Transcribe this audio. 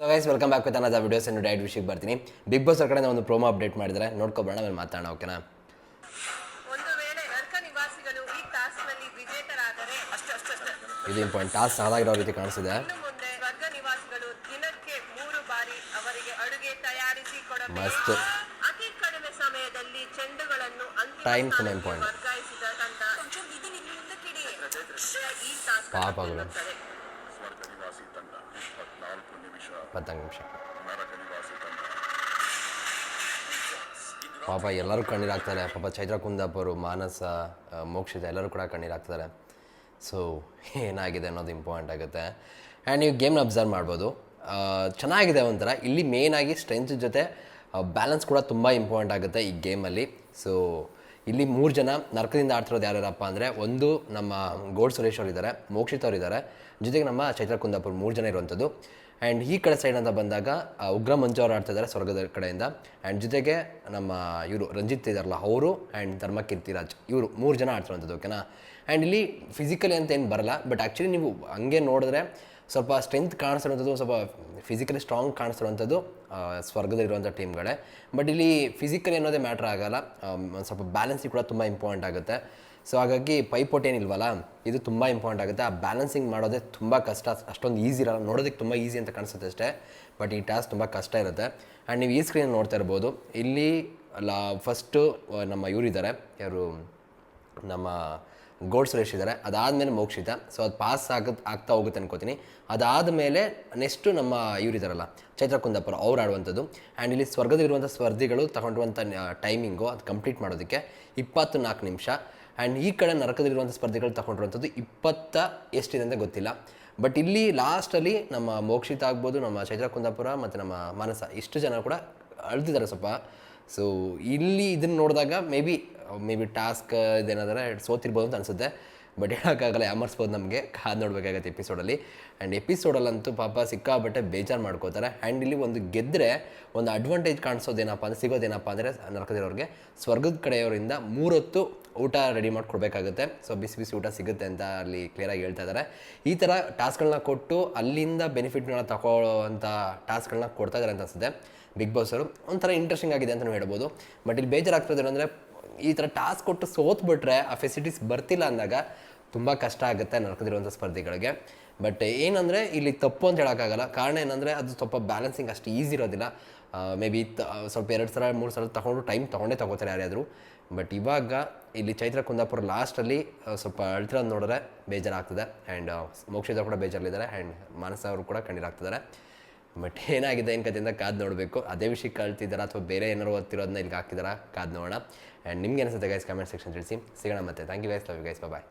So guys welcome back with ಅನ್ನದ videos ಅನ್ನು diet ವಿಷಯಕ್ಕೆ ಬರ್ತೀನಿ. ಬಿಗ್ ಬಾಸ್ ಕಡೆ ಕಡೆಯಿಂದ ಒಂದು ಪ್ರೋಮೋ ಅಪ್ಡೇಟ್ ಮಾಡಿದರೆ ನೋಡ್ಕೊಬೋಣ ಮೇಲೆ ಮಾತಾಡೋಣ ಓಕೆನಾ ಒಂದು ವೇಳೆ ನರ್ಕ ನಿವಾಸಿಗಳು ಈ ಟಾಸ್ಕ್ನಲ್ಲಿ ವಿಜೇತರಾದರೆ ಅಷ್ಟೇ ಅಷ್ಟೇ ಅಷ್ಟೇ. ಇದು ಇಂಪಾರ್ಟೆಂಟ್ ಟಾಸ್ ಸಾಲಾಗಿರೋ ರೀತಿ ಕಾಣಿಸಿದೆ ಇನ್ನು ಮುಂದೆ ವರ್ಗ ನಿವಾಸಿಗಳು ದಿನಕ್ಕೆ ಮೂರು ಬಾರಿ ಅವರಿಗೆ ಅಡುಗೆ ತಯಾರಿಸಿ ಕೊಡಬೇಕು. ಮಸ್ತ್. ತಂಡ ಈ ಟಾಸ್ಕ್ ಪಾಪಗಳು. ಇಪ್ಪತ್ನಾಲ್ಕು ನಿಮಿಷ. ಪಾಪ ಎಲ್ಲರೂ ಕಣ್ಣೀರಾಗ್ತಾರೆ. ಪಾಪ ಚೈತ್ರ ಕುಂದಾಪುರು ಮಾನಸ ಮೋಕ್ಷಿತ ಎಲ್ಲರೂ ಕೂಡ ಕಣ್ಣೀರಾಗ್ತಾರೆ. ಸೊ ಏನಾಗಿದೆ ಅನ್ನೋದು ಇಂಪಾರ್ಟೆಂಟ್ ಆಗುತ್ತೆ. ಆ್ಯಂಡ್ ನೀವು ಗೇಮ್ನ ಅಬ್ಸರ್ವ್ ಮಾಡ್ಬೋದು. ಚೆನ್ನಾಗಿದೆ ಒಂಥರ. ಇಲ್ಲಿ ಮೇಯ್ನಾಗಿ ಸ್ಟ್ರೆಂತ್ ಜೊತೆ ಬ್ಯಾಲೆನ್ಸ್ ಕೂಡ ತುಂಬ ಇಂಪಾರ್ಟೆಂಟ್ ಆಗುತ್ತೆ ಈ ಗೇಮಲ್ಲಿ ಸೊ ಇಲ್ಲಿ ಮೂರು ಜನ ನರಕದಿಂದ ಆಡ್ತಿರೋದು ಯಾರ್ಯಾರಪ್ಪ ಅಂದರೆ, ಒಂದು ನಮ್ಮ ಗೋಡ್ ಸುರೇಶ್ ಅವರಿದ್ದಾರೆ, ಮೋಕ್ಷಿತ್ ಅವರು ಇದ್ದಾರೆ ಜೊತೆಗೆ ನಮ್ಮ ಚೈತ್ರ ಕುಂದಾಪುರ್ ಮೂರು ಜನ ಇರುವಂಥದ್ದು. ಆ್ಯಂಡ್ ಈ ಕಡೆ ಸೈಡ್ ಅಂತ ಬಂದಾಗ ಉಗ್ರ ಮಂಜು ಅವರು ಆಡ್ತಾ ಇದ್ದಾರೆ ಸ್ವರ್ಗದ ಕಡೆಯಿಂದ. ಆ್ಯಂಡ್ ಜೊತೆಗೆ ನಮ್ಮ ಇವರು ರಂಜಿತ್ ಇದ್ದಾರಲ್ಲ ಅವರು ಆ್ಯಂಡ್ ಧರ್ಮಕೀರ್ತಿರಾಜ್ ಇವರು ಮೂರು ಜನ ಆಡ್ತಿರುವಂಥದ್ದು ಓಕೆನಾ ಆ್ಯಂಡ್ ಇಲ್ಲಿ ಫಿಸಿಕಲಿ ಅಂತ ಏನು ಬರಲ್ಲ ಬಟ್ ಆ್ಯಕ್ಚುಲಿ ನೀವು ಹಂಗೆ ನೋಡಿದ್ರೆ ಸ್ವಲ್ಪ ಸ್ಟ್ರೆಂತ್ ಕಾಣಿಸ್ತಿರುವಂಥದ್ದು ಸ್ವಲ್ಪ ಫಿಸಿಕಲಿ ಸ್ಟ್ರಾಂಗ್ ಕಾಣಿಸ್ತಿರುವಂಥದ್ದು ಆ, ಸ್ವರ್ಗದಲ್ಲಿರುವಂಥ ಟೀಮ್ಗಳೇ ಬಟ್ ಇಲ್ಲಿ ಫಿಸಿಕಲಿ ಅನ್ನೋದೇ ಮ್ಯಾಟ್ರ್ ಆಗಲ್ಲ ಸ್ವಲ್ಪ ಬ್ಯಾಲೆನ್ಸಿಗೆ ಕೂಡ ತುಂಬ ಇಂಪಾರ್ಟೆಂಟ್ ಆಗುತ್ತೆ. ಸೊ ಹಾಗಾಗಿ ಪೈಪೋಟ್ ಏನಿಲ್ವಲ್ಲ, ಇದು ತುಂಬ ಇಂಪಾರ್ಟೆಂಟ್ ಆಗುತ್ತೆ. ಆ ಬ್ಯಾಲೆನ್ಸಿಂಗ್ ಮಾಡೋದೇ ತುಂಬ ಕಷ್ಟ. ಅಷ್ಟೊಂದು ಈಸಿ ಇರಲ್ಲ. ನೋಡೋದಕ್ಕೆ ತುಂಬ ಈಸಿ ಅಂತ ಕಾಣಿಸುತ್ತೆ ಅಷ್ಟೇ. ಬಟ್ ಈ ಟಾಸ್ಕ್ ತುಂಬ ಕಷ್ಟ ಇರುತ್ತೆ. ಆ್ಯಂಡ್ ನೀವು ಈ ಸ್ಕ್ರೀನ್ ನೋಡ್ತಾ ಇರ್ಬೋದು. ಇಲ್ಲಿ, ಅಲ್ಲ ಫಸ್ಟು ನಮ್ಮ ಇವರಿದ್ದಾರೆ. ಯಾರು? ನಮ್ಮ ಗೋಡ್ ಸುರೇಶ್ ಇದ್ದಾರೆ. ಅದಾದಮೇಲೆ ಮೋಕ್ಷಿತ ಸೊ ಅದು ಪಾಸ್ ಆಗ, ಆಗ್ತಾ ಹೋಗುತ್ತೆ ಅನ್ಕೋತೀನಿ. ಅದಾದಮೇಲೆ ನೆಕ್ಸ್ಟು ನಮ್ಮ ಇವರಿದ್ದಾರಲ್ಲ ಚೈತ್ರ ಕುಂದಾಪುರ ಅವ್ರು ಆಡುವಂಥದ್ದು. ಆ್ಯಂಡ್ ಇಲ್ಲಿ ಸ್ವರ್ಗದಲ್ಲಿರುವಂಥ ಸ್ಪರ್ಧಿಗಳು ತಗೊಂಡಿರುವಂಥ ಟೈಮಿಂಗು ಅದು ಕಂಪ್ಲೀಟ್ ಮಾಡೋದಕ್ಕೆ ಇಪ್ಪತ್ತು ನಾಲ್ಕು ನಿಮಿಷ. ಆ್ಯಂಡ್ ಈ ಕಡೆ ನರಕದಲ್ಲಿರುವಂಥ ಸ್ಪರ್ಧೆಗಳು ತಗೊಂಡಿರುವಂಥದ್ದು ಇಪ್ಪತ್ತ ಎಷ್ಟಿದೆ ಅಂತ ಗೊತ್ತಿಲ್ಲ. ಬಟ್ ಇಲ್ಲಿ ಲಾಸ್ಟಲ್ಲಿ ನಮ್ಮ ಮೋಕ್ಷಿತ ಆಗ್ಬೋದು, ನಮ್ಮ ಚೈತ್ರ ಕುಂದಾಪುರ ಮತ್ತು ನಮ್ಮ ಮಾನಸ. ಇಷ್ಟು ಜನ ಕೂಡ ಅಳ್ತಿದ್ದಾರೆ ಸ್ವಲ್ಪ. ಸೊ ಇಲ್ಲಿ ಇದನ್ನು ನೋಡಿದಾಗ maybe maybe task ಇದೇನಾದ್ರೆ ಸೋತಿರ್ಬೋದು ಅಂತ ಅನಿಸುತ್ತೆ. ಬಟ್ ಹೇಳೋಕ್ಕಾಗಲ್ಲ, ಯಾಮರ್ಸ್ಬೋದು ನಮಗೆ. ಕಾದು ನೋಡಬೇಕಾಗತ್ತೆ ಎಪಿಸೋಡಲ್ಲಿ ಆ್ಯಂಡ್ ಎಪಿಸೋಡಲ್ಲಂತೂ ಪಾಪ ಸಿಕ್ಕಾಬಟ್ಟೆ ಬೇಜಾರು ಮಾಡ್ಕೋತಾರೆ. ಆ್ಯಂಡ್ ಇಲ್ಲಿ ಒಂದು ಗೆದ್ದರೆ ಒಂದು ಅಡ್ವಾಂಟೇಜ್ ಕಾಣಿಸೋದೇನಪ್ಪ ಅಂದರೆ, ಸಿಗೋದೇನಪ್ಪ ಅಂದರೆ, ನರಕದಿರೋರಿಗೆ ಸ್ವರ್ಗದ ಕಡೆಯವರಿಂದ ಮೂರೊತ್ತು ಊಟ ರೆಡಿ ಮಾಡಿಕೊಡ್ಬೇಕಾಗುತ್ತೆ. ಸೊ ಬಿಸಿ ಬಿಸಿ ಊಟ ಸಿಗುತ್ತೆ ಅಂತ ಅಲ್ಲಿ ಕ್ಲಿಯರಾಗಿ ಹೇಳ್ತಾ ಇದ್ದಾರೆ ಈ ಥರ ಟಾಸ್ಕ್ಗಳನ್ನ ಕೊಟ್ಟು ಅಲ್ಲಿಂದ ಬೆನಿಫಿಟ್ಗಳನ್ನ ತಗೊಳ್ಳೋವಂಥ ಟಾಸ್ಕ್ಗಳನ್ನ ಕೊಡ್ತಾ ಇದ್ದಾರೆ ಅಂತ ಅನಿಸುತ್ತೆ. ಬಿಗ್ ಬಾಸ್ ಅವರು. ಒಂಥರ ಇಂಟ್ರೆಸ್ಟಿಂಗ್ ಆಗಿದೆ ಅಂತಲೂ ಹೇಳ್ಬೋದು. ಬಟ್ ಇಲ್ಲಿ ಬೇಜಾರಾಗ್ತದೆ ಅಂದರೆ ಈ ಥರ ಟಾಸ್ಕ್ ಕೊಟ್ಟು ಸೋತ್ಬಿಟ್ರೆ ಆ ಫೆಸಿಲಿಟೀಸ್ ಬರ್ತಿಲ್ಲ ಅಂದಾಗ ತುಂಬ ಕಷ್ಟ ಆಗುತ್ತೆ ನಡ್ಕೊಂಡಿರುವಂಥ ಸ್ಪರ್ಧಿಗಳಿಗೆ. ಬಟ್ ಏನಂದರೆ ಇಲ್ಲಿ ತಪ್ಪು ಅಂತ ಹೇಳೋಕ್ಕಾಗಲ್ಲ. ಕಾರಣ ಏನಂದರೆ ಅದು ಸ್ವಲ್ಪ ಬ್ಯಾಲೆನ್ಸಿಂಗ್ ಅಷ್ಟು ಈಸಿ ಇರೋದಿಲ್ಲ. ಮೇ ಬಿ ಸ್ವಲ್ಪ ಎರಡು ಸಲ, ಮೂರು ಸಲ ತೊಗೊಂಡು ಟೈಮ್ ತೊಗೊಂಡೇ ತಗೋತಾರೆ ಯಾರ್ಯಾದರೂ. ಬಟ್ ಇವಾಗ ಇಲ್ಲಿ ಚೈತ್ರ ಕುಂದಾಪುರ ಲಾಸ್ಟಲ್ಲಿ ಸ್ವಲ್ಪ ಅಳ್ತಿರೋದು ನೋಡಿದ್ರೆ ಬೇಜಾರಾಗ್ತದೆ. ಆ್ಯಂಡ್ ಮೋಕ್ಷಿತ ಕೂಡ ಬೇಜಾರಲ್ಲಿದ್ದಾರೆ ಆ್ಯಂಡ್ ಮಾನಸ ಅವರು ಕೂಡ ಕಣ್ಣೀರಾಗ್ತಿದ್ದಾರೆ ಬಟ್ ಏನಾಗಿದೆ ಏನು ಕಥೆಯಿಂದ ಕಾದು ನೋಡಬೇಕು. ಅದೇ ವಿಷಯ ಕಳ್ತಿದ್ದಾರಾ ಅಥವಾ ಬೇರೆ ಏನಾರು ಓದ್ತಿರೋದನ್ನ ಇಲ್ಲಿಗೆ ಹಾಕಿದಾರಾ ಕಾದು ನೋಡೋಣ. ಆ್ಯಂಡ್ ನಿಮ್ಗೆ ಅನಿಸುತ್ತೆ ಗೈಸ್ ಕಮೆಂಟ್ ಸೆಕ್ಷನ್ ತಿಳಿಸಿ. ಸಿಗೋಣ ಮತ್ತೆ. Thank you guys love you guys bye